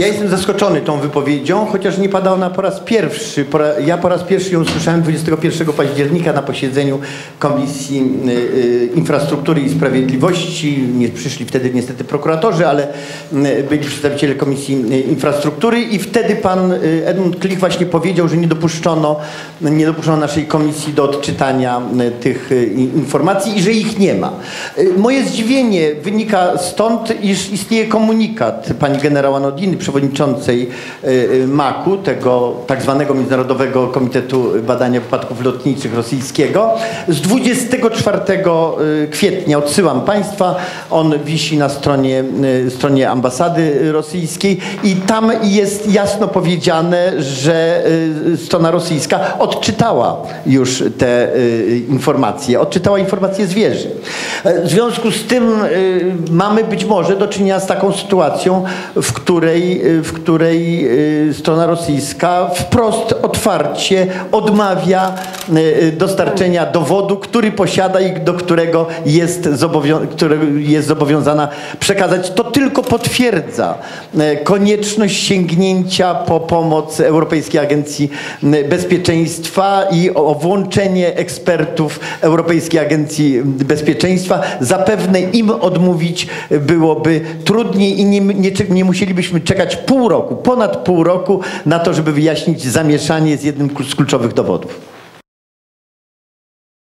Ja jestem zaskoczony tą wypowiedzią, chociaż nie pada ona po raz pierwszy. Po ra- Ja po raz pierwszy ją słyszałem 21 października na posiedzeniu Komisji y, y, Infrastruktury i Sprawiedliwości. Nie przyszli wtedy niestety prokuratorzy, ale y, byli przedstawiciele Komisji y, Infrastruktury i wtedy pan y, Edmund Klich właśnie powiedział, że nie dopuszczono, nie dopuszczono naszej komisji do odczytania tych informacji i że ich nie ma. Moje zdziwienie wynika stąd, iż istnieje komunikat pani generał Anodiny, przewodniczącej y, y, MAK-u, tego tak zwanego Międzynarodowego Komitetu Badania Wypadków Lotniczych Rosyjskiego, z 24 y, kwietnia. Odsyłam państwa. On wisi na stronie, stronie ambasady rosyjskiej i tam jest jasno powiedziane, że strona rosyjska odczytała już te informacje, odczytała informacje z wieży. E, W związku z tym mamy być może do czynienia z taką sytuacją, w której, y, w której y, strona rosyjska wprost, otwarcie odmawia y, dostarczenia dowodu, który posiada i do którego jest, zobowią- który jest zobowiązana przekazać. To tylko potwierdza konieczność sięgnięcia po pomoc Europejskiej Agencji Bezpieczeństwa i o włączenie ekspertów Europejskiej Agencji Bezpieczeństwa. Zapewne im odmówić byłoby trudniej i nie, nie, nie musielibyśmy czekać pół roku, ponad pół roku na to, żeby wyjaśnić zamieszanie z jednym z kluczowych dowodów.